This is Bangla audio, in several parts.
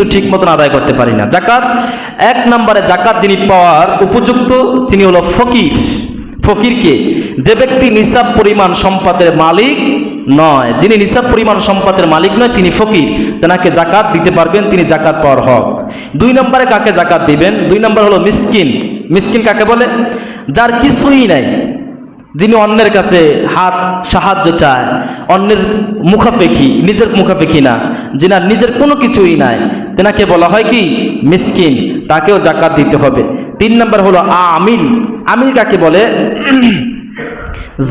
কিন্তু ঠিক মতন আদায় করতে পারি না। জাকাত, এক নম্বরে জাকাত যিনি পাওয়ার উপযুক্ত, তিনি হলো ফকির। ফকিরকে যে ব্যক্তি নিসাব পরিমাণ সম্পদের মালিক নয়। যিনি নিসাব পরিমাণ সম্পদের মালিক নয়, তিনি ফকির। তেনাকে জাকাত দিতে পারবেন, তিনি জাকাত পাওয়ার হক। দুই নম্বরে কাকে জাকাত দিবেন? দুই নম্বর হলো মিসকিন। মিসকিন কাকে বলে? যার কিছুই নাই। যিনি অন্যের কাছে হাত সাহায্য চায়, অন্যের মুখাপেক্ষি, নিজের মুখাপেক্ষি না। যিনার নিজের কোনো কিছুই নাই। তেনাকে বলা হয় কি? মিসকিন। তাকেও জাকাত দিতে হবে। তিন নম্বর হলো আমিল। আমিল কাকে বলে?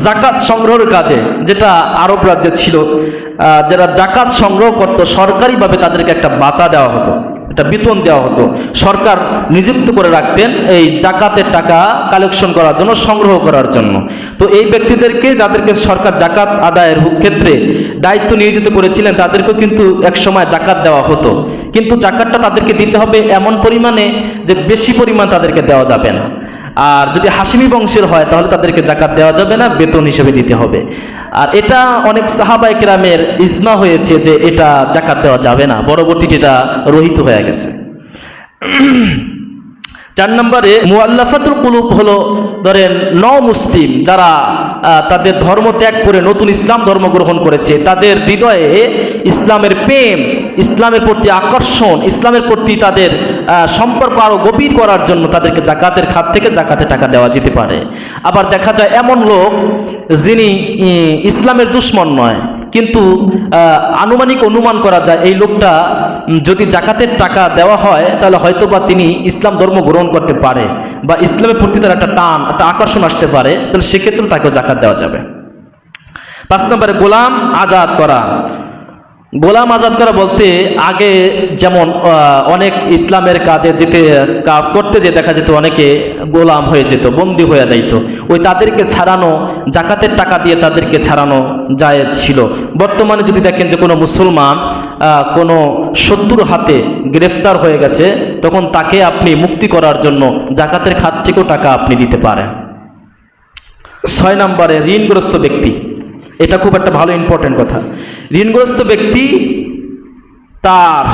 জাকাত সংগ্রহের কাজে, যেটা আরব রাজ্যে ছিল যারা জাকাত সংগ্রহ করত, সরকারিভাবে তাদেরকে একটা বাতা দেওয়া হতো। একটা বেতন দেওয়া হতো। সরকার নিযুক্ত করে রাখতেন এই জাকাতের টাকা কালেকশন করার জন্য, সংগ্রহ করার জন্য। তো এই ব্যক্তিদেরকে যাদেরকে সরকার জাকাত আদায়ের ক্ষেত্রে দায়িত্ব নিয়োজিত করেছিলেন, তাদেরকেও কিন্তু এক সময় জাকাত দেওয়া হতো। কিন্তু জাকাতটা তাদেরকে দিতে হবে এমন পরিমাণে যে বেশি পরিমাণ তাদেরকে দেওয়া যাবে না। আর যদি হাসিমি বংশের হয়, তাহলে তাদেরকে জাকাত দেওয়া যাবে না, বেতন হিসেবে দিতে হবে। আর এটা অনেক সাহাবাই কেরামের ইজমা হয়েছে যে এটা জাকাত দেওয়া যাবে না, পরবর্তীতে এটা রহিত হয়ে গেছে। চার নম্বরে, মুআল্লাফাতুল কুলুব হলো, ধরেন ন মুসলিম যারা তাদের ধর্ম ত্যাগ করে নতুন ইসলাম ধর্ম গ্রহণ করেছে, তাদের হৃদয়ে ইসলামের প্রেম ইসলামের প্রতি আকর্ষণ, ইসলামের প্রতি তাদের সম্পর্ক আরও গভীর করার জন্য তাদেরকে জাকাতের খাত থেকে জাকাতে টাকা দেওয়া যেতে পারে। আবার দেখা যায় এমন লোক যিনি ইসলামের দুশ্মন নয়, কিন্তু আনুমানিক অনুমান করা যায় এই লোকটা যদি জাকাতের টাকা দেওয়া হয়, তাহলে হয়তো বা তিনি ইসলাম ধর্ম গ্রহণ করতে পারে বা ইসলামের প্রতি তার একটা টান, একটা আকর্ষণ আসতে পারে, তাহলে সেক্ষেত্রে তাকেও জাকাত দেওয়া যাবে। পাঁচ নম্বরে গোলাম আজাদ করা। গোলাম আজাদ করা বলতে আগে যেমন অনেক ইসলামের কাজে যেতে, কাজ করতে যে দেখা যেত অনেকে গোলাম হয়ে যেত, বন্দি হয়ে যাইতো। ওই তাদেরকে ছাড়ানো, জাকাতের টাকা দিয়ে তাদেরকে ছাড়ানো যায় ছিল। বর্তমানে যদি দেখেন যে কোনো মুসলমান কোনো শত্রুর হাতে গ্রেফতার হয়ে গেছে, তখন তাকে আপনি মুক্তি করার জন্য জাকাতের খাত থেকেও টাকা আপনি দিতে পারেন। ছয় নম্বরে ঋণগ্রস্ত ব্যক্তি। এটা খুব একটা ভালো ইম্পর্টেন্ট কথা। ঋণগ্রস্ত ব্যক্তি তার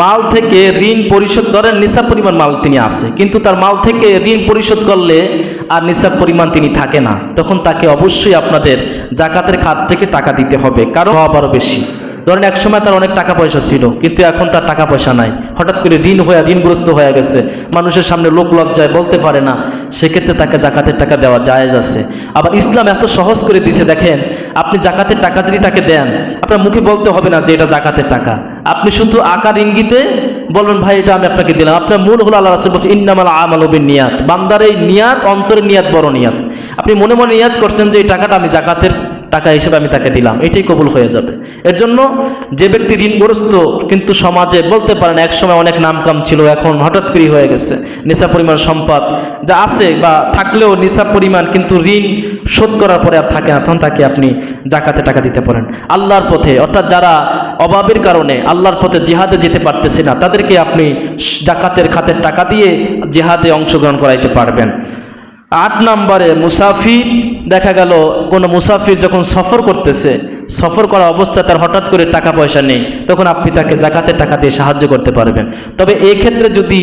মাল থেকে ঋণ পরিশোধ ধরেন নিসাব পরিমাণ মাল তিনি আসে কিন্তু তার মাল থেকে ঋণ পরিশোধ করলে আর নিসাব পরিমাণ তিনি থাকে না। তখন তাকে অবশ্যই আপনাদের জাকাতের খাত থেকে টাকা দিতে হবে। কারণ আবারও বেশি। ধরেন এক সময় তার অনেক টাকা পয়সা ছিল, কিন্তু এখন তার টাকা পয়সা নাই। হঠাৎ করে ঋণ হয়ে ঋণগ্রস্ত হয়ে গেছে। মানুষের সামনে লোক লজ্জায় বলতে পারে না, সেক্ষেত্রে তাকে জাকাতের টাকা দেওয়া জায়েজ আছে। আবার ইসলাম এত সহজ করে দিছে, দেখেন, আপনি জাকাতের টাকা যদি তাকে দেন, আপনার মুখে বলতে হবে না যে এটা জাকাতের টাকা। আপনি শুধু আকার ইঙ্গিতে বলবেন, ভাই, এটা আমি আপনাকে দিলাম। আপনার মূল হলো আল্লাহ রাসুল বলছে, ইন্নামাল আমাল বিন নিয়াত বান্দার এই নিয়াত অন্তরের নিয়াত, বড় নিয়াত। আপনি মনে মনে নিয়াত করছেন যে এই টাকাটা আমি জাকাতের টাকা হিসেবে আমি তাকে দিলাম, এটাই কবুল হয়ে যাবে। এর জন্য যে ব্যক্তি ঋণগ্রস্ত কিন্তু সমাজে বলতে পারেন এক সময় অনেক নামকাম ছিল, এখন হঠাৎ করে হয়ে গেছে। নিসা পরিমাণ সম্পদ যা আছে বা থাকলেও নিসা পরিমাণ কিন্তু ঋণ শোধ করার পরে আর থাকে না, তখন তাকে আপনি জাকাতে টাকা দিতে পারেন। আল্লাহর পথে, অর্থাৎ যারা অভাবের কারণে আল্লাহর পথে জিহাদে যেতে পারতেছে না, তাদেরকে আপনি জাকাতের খাতের টাকা দিয়ে জিহাদে অংশগ্রহণ করাইতে পারবেন। আট নম্বরে মুসাফির দেখা গেল, কোনো মুসাফির যখন সফর করতেছে, সফর করা অবস্থা তার হঠাৎ করে টাকা পয়সা নেই, তখন আপনি তাকে জাকাতের টাকা দিয়ে সাহায্য করতে পারবেন। তবে ক্ষেত্রে যদি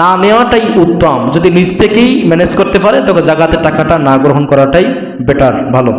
না নেওয়াটাই উত্তম, যদি নিজ থেকেই ম্যানেজ করতে পারে, তখন জাকাতের টাকাটা না গ্রহণ করাটাই বেটার ভালো।